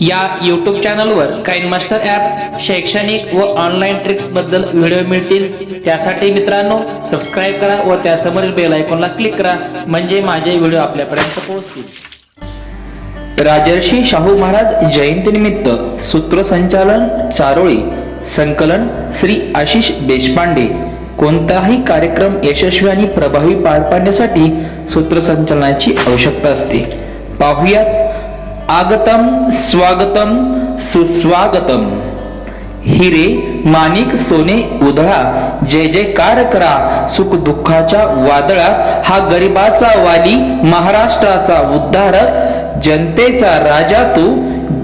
या यूट्यूब चॅनलवर Kine master app शैक्षणिक व ऑनलाईन ट्रिक्सबद्दल व्हिडिओ मिळतील. त्यासाठी मित्रांनो सबस्क्राईब करा व त्यासमोरील बेल आयकॉनला क्लिक करा. म्हणजे माझे व्हिडिओ आपल्यापर्यंत पोहोचतील. राजर्षी शाहू महाराज जयंतीनिमित्त सूत्रसंचालन चारोळी संकलन श्री आशिष देशपांडे. कोणताही कार्यक्रम यशस्वी आणि प्रभावी पार पाडण्यासाठी सूत्रसंचालनाची आवश्यकता असते. पाहुयात आगतम स्वागतम सुस्वागतम। हिरे माणिक सोने उधळा जय जयकार करा सुख दुःखाच्या वादळात हा गरिबाचा वाली महाराष्ट्राचा उद्धारक जनतेचा राजा तू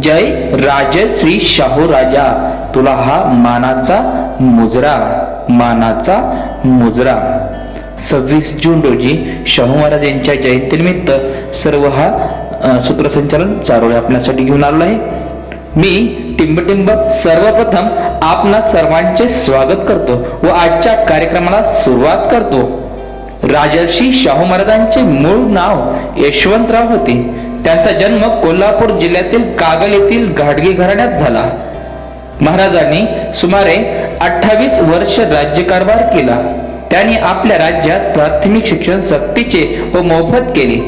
जय राजश्री शाहू राजा तुला हा मानाचा मुजरा मानाचा मुजरा। सव्वीस जून रोजी शाहू महाराज यांच्या जयंतीनिमित्त सर्व हा सूत्रसंचालन चारोळे आपल्यासाठी घेऊन आलो आहे. मी टिंबटिंब सर्वप्रथम आपणा सर्वांचे स्वागत करतो व आजच्या कार्यक्रमाला सुरुवात करतो. राजर्षी शाहू महाराजांचे मूळ नाव यशवंतराव होते. त्यांचा जन्म कोल्हापूर जिल्ह्यातील कागल येथील घाटगे घराण्यात झाला. महाराजांनी सुमारे अठ्ठावीस वर्ष राज्यकारभार केला. त्यांनी आपल्या राज्यात प्राथमिक शिक्षण सक्तीचे व मोफत केले.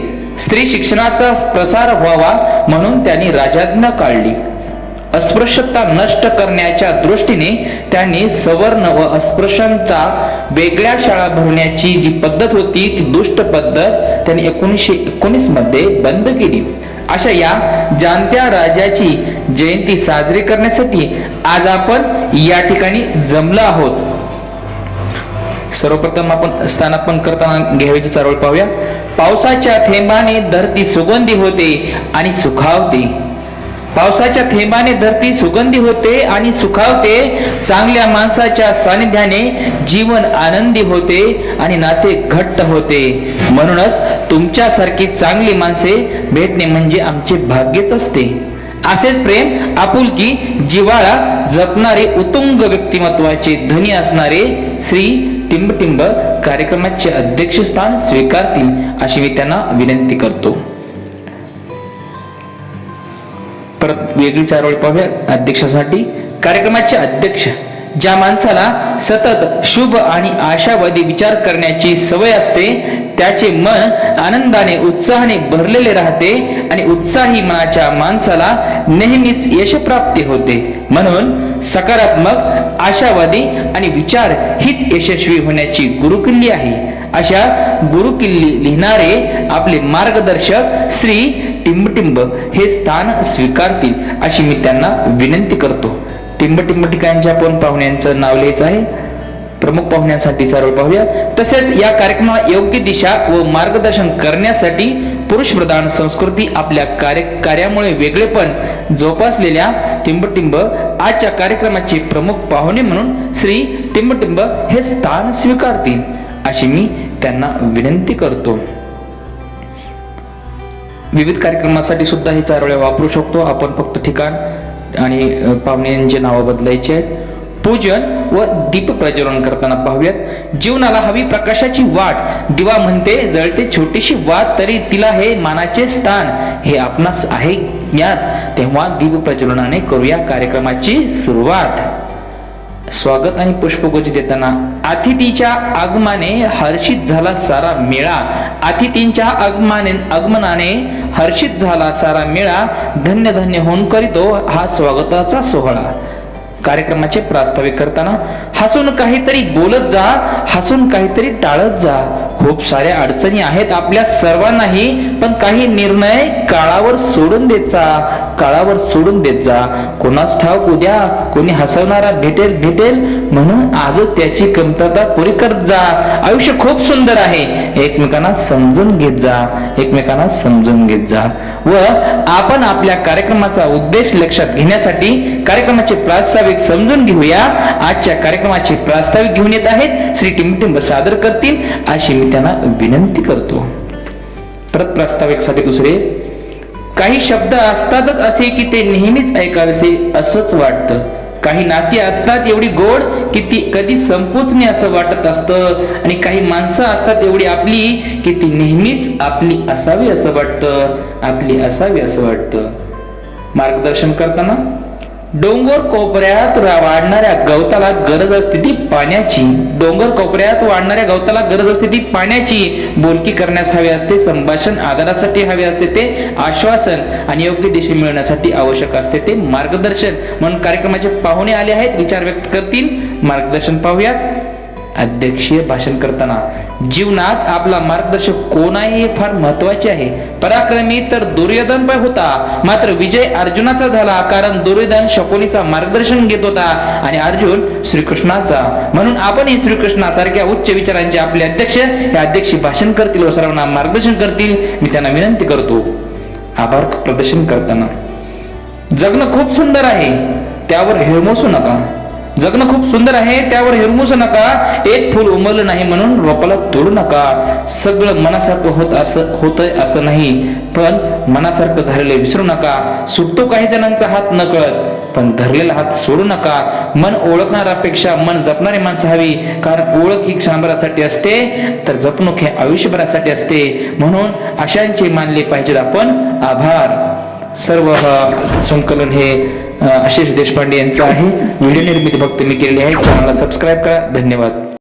स्त्री शिक्षणाचा प्रसार व्हावा म्हणून त्यांनी राजाज्ञा काढली. अस्पृश्यता नष्ट करण्याच्या दृष्टीने त्यांनी सवर्ण व अस्पृश्यांचा वेगळ्या शाळा भरण्याची जी पद्धत होती ती दुष्ट पद्धत त्यांनी एकोणीसशे एकोणीसमध्ये बंद केली. अशा या जाणत्या राजाची जयंती साजरी करण्यासाठी आज आपण या ठिकाणी जमलो आहोत. सर्वप्रथम आपण स्थानापन करताना घ्यायची चारोळ पाहूया. पावसाच्या थेंबाने धरती सुगंधी होते आणि सुखावते. पावसाच्या थेंबाने धरती सुगंधी होते आणि सुखावते. चांगल्या माणसाच्या सानिध्याने जीवन आनंदी होते आणि नाते घट्ट होते. म्हणूनच तुमच्यासारखी चांगली माणसे भेटणे म्हणजे आमचे भाग्यच असते. असेच प्रेम आपुलकी जिवाळा जपणारे उत्तुंग व्यक्तिमत्वाचे धनी असणारे श्री टिंबटिंब कार्यक्रमाचे अध्यक्षस्थान स्वीकारतील अशी मी त्यांना विनंती करतो. परत वेगळी चारोळी पाहूया. अध्यक्षासाठी कार्यक्रमाचे अध्यक्ष ज्या माणसाला सतत शुभ आणि आशावादी विचार करण्याची सवय असते त्याचे मन आनंदाने उत्साहाने भरलेले राहते आणि उत्साही मनाच्या माणसाला नेहमीच यशप्राप्ती होते. म्हणून सकारात्मक आशावादी आणि विचार हीच यशस्वी होण्याची गुरुकिल्ली आहे. अशा गुरुकिल्ली लिहिणारे आपले मार्गदर्शक श्री टिंबटिंब हे स्थान स्वीकारतील अशी मी त्यांना विनंती करतो. टिंबटिंब ठिकाणच्या आपण पाहुण्यांचं नाव लिहायचं आहे. प्रमुख पाहुण्यांसाठी चारोळ पाहूया. तसेच या कार्यक्रमाला योग्य दिशा व मार्गदर्शन करण्यासाठी पुरुष प्रधान संस्कृती आपल्या कार्य कार्यामुळे वेगळेपण जोपासलेल्या टिंबटिंब आजच्या कार्यक्रमाचे प्रमुख पाहुणे म्हणून श्री टिंबटिंब हे स्थान स्वीकारतील अशी मी त्यांना विनंती करतो. विविध कार्यक्रमासाठी सुद्धा हे चारोळ्या वापरू शकतो. आपण फक्त ठिकाण आणि अ, पाहुण्यांचे नावं बदलायचे आहेत. पूजन व दीप प्रज्वलन करताना पाहूयात. जीवनाला हवी प्रकाशाची वाट. दिवा म्हणते जळते छोटीशी वाट तरी तिला हे मानाचे स्थान. हे आपणास आहे ज्ञात. तेव्हा दीप प्रज्वलनाने करूया कार्यक्रमाची सुरुवात. स्वागत आणि पुष्पगुच्छ देताना अतिथीच्या आगमाने हर्षित झाला सारा मेळा. अतिथींच्या आगमाने आगमनाने हर्षित झाला सारा मेळा. धन्य धन्य होऊन करीतो हा स्वागताचा सोहळा. कार्यक्रमाचे प्रास्ताविक करताना हसून काहीतरी बोलत जा हसून काहीतरी टाळत जा. खूप साऱ्या अडचणी आहेत आपल्या सर्वांनाही पण काही निर्णय काळावर सोडून देत जा काळावर सोडून देत जा. कोणाच ठाऊक उद्या कोणी हसवणारा भेटेल भेटेल म्हणून आजच त्याची कमतरता पुरी करत जा. आयुष्य खूप सुंदर आहे. एकमेकांना समजून घेत जा एकमेकांना समजून घेत जा. व आपण आपल्या कार्यक्रमाचा उद्देश लक्षात घेण्यासाठी कार्यक्रमाचे प्रास्ताविक समजून घेऊया. आजच्या कार्यक्रमाचे प्रास्ताविक घेऊन येत आहेत. श्री टिमटिंब सादर करतील. अशी मी त्यांना विनंती करतो. परत प्रास्ताविकसाठी दुसरे काही शब्द असतातच असे की ते नेहमीच ऐकावेसे असंच वाटतं. काही नाती असतात एवढी गोड की ती कधी संपूच नाही असं वाटत असतं. आणि काही माणसं असतात एवढी आपली की ती नेहमीच आपली असावी असं वाटतं. आपली असावी असं वाटतं. मार्गदर्शन करताना डोंगर कोपऱ्यात वाढणाऱ्या गवताला गरज असते ती पाण्याची. डोंगर कोपऱ्यात वाढणाऱ्या गवताला गरज असते ती पाण्याची. बोलकी करण्यास हवे असते संभाषण आधारासाठी हवे असते ते आश्वासन आणि योग्य दिशा मिळवण्यासाठी आवश्यक असते ते मार्गदर्शन. म्हणून कार्यक्रमाचे पाहुणे आले आहेत विचार व्यक्त करतील. मार्गदर्शन पाहूयात. अध्यक्षीय भाषण करताना जीवनात आपला मार्गदर्शक कोण आहे हे फार महत्त्वाचे आहे. पराक्रमी तर दुर्योधन पण होता. मात्र विजय अर्जुनाचा झाला कारण दुर्योधन शकुनीचा मार्गदर्शन घेत होता आणि अर्जुन श्रीकृष्णाचा. म्हणून आपणही श्रीकृष्णासारख्या उच्च विचारांचे आपले अध्यक्ष हे अध्यक्षी भाषण करतील व सर्वांना मार्गदर्शन करतील. मी त्यांना विनंती करतो. आभार प्रदर्शन करताना. जगणं खूप सुंदर आहे. त्यावर हिरमोसू नका. जगणं खूप सुंदर आहे त्यावर हिरमुस नका एक फुल उमल नाही म्हणून रोपाला तोडू नका. सगळं मनासारखं होत असं होतंय असं नाही पण मनासारखं झालेलं विसरू नका. सुटतो काही जणांचा हात न कळत पण धरलेला हात सोडू नका. मन ओळखणाऱ्यापेक्षा मन जपणारी माणसं हवी कारण ओळख ही क्षणभरासाठी असते तर जपणूक हे आयुष्यभरासाठी असते. म्हणून अशांचे मानले पाहिजेत आपण. आभार. सर्व संकलन हे आशिष देशपांडे यांचं आहे. व्हिडिओ निर्मिती फक्त मी केलेली आहे. चॅनलला सबस्क्राईब करा. धन्यवाद.